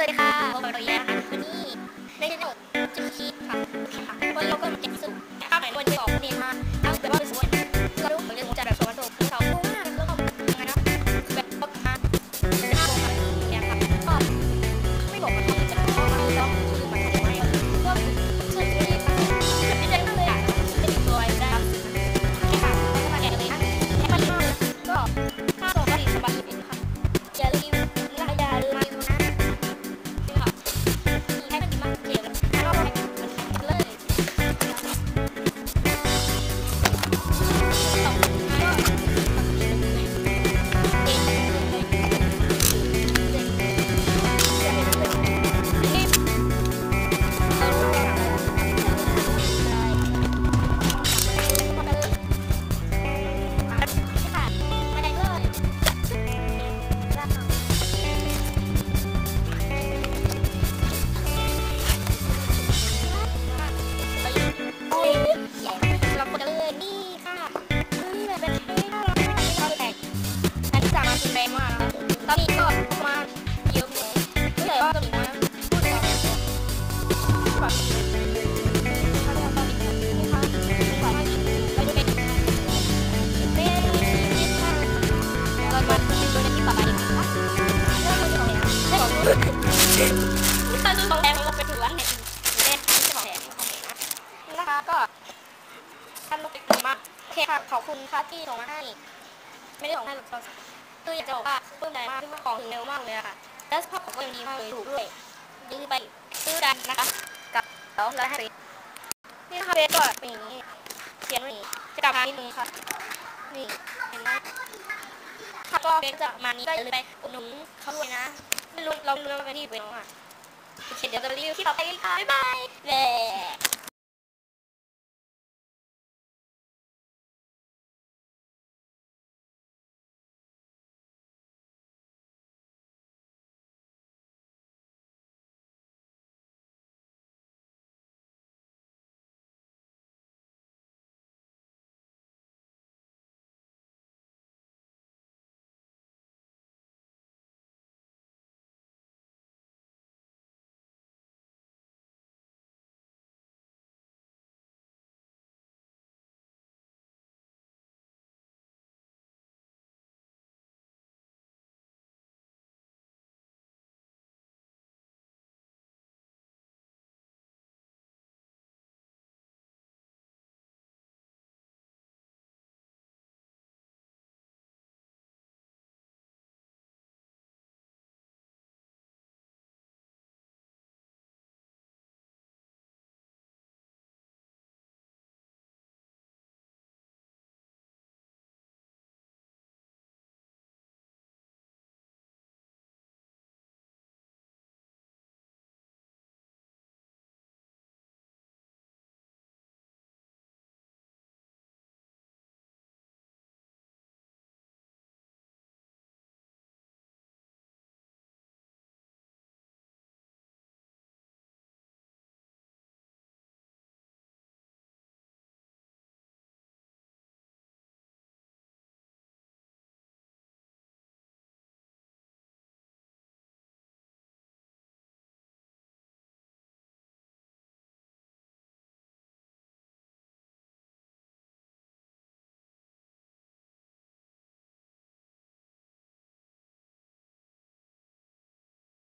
วัสดีค่ะพบ ถ้าเราตอนดูตริ่มที่ตรงนี้นะใช่ของคุณถ้าดูของราไปถือว่านี่ยเล่นไม่ใช่ของแดงของแดงนะนะคะก็ท่านลูกติดมากโอเคค่ะขอบคุณค่ะที่ส่งมาให้ ไม่ได้ส่งให้หรอกคืออยากจะบอกว่าปลื้มใจมากที่มาของถึงเร็วมากเลยค่ะ แล้วสภาพของก็ยังดีมากเลยถูกด้วยยืมไปซื้อกันนะคะ กับแล้วแล้วให้ไปนี่นะคะเบสก็เป็นอย่างนี้ เขียนไว้อย่างนี้จะกลับมานิดนึงค่ะ นี่ เห็นไหมถ้าก็เบสจะมานี้ก็อย่าลืมไปอุดหนุนเขาด้วยนะ ไม่รู้เราไม่รู้ว่าไปที่เป็นน้องอะโอเคเดี๋ยวจะไปรีวิวที่ต่อไปกันค่ะบ๊ายบายเย้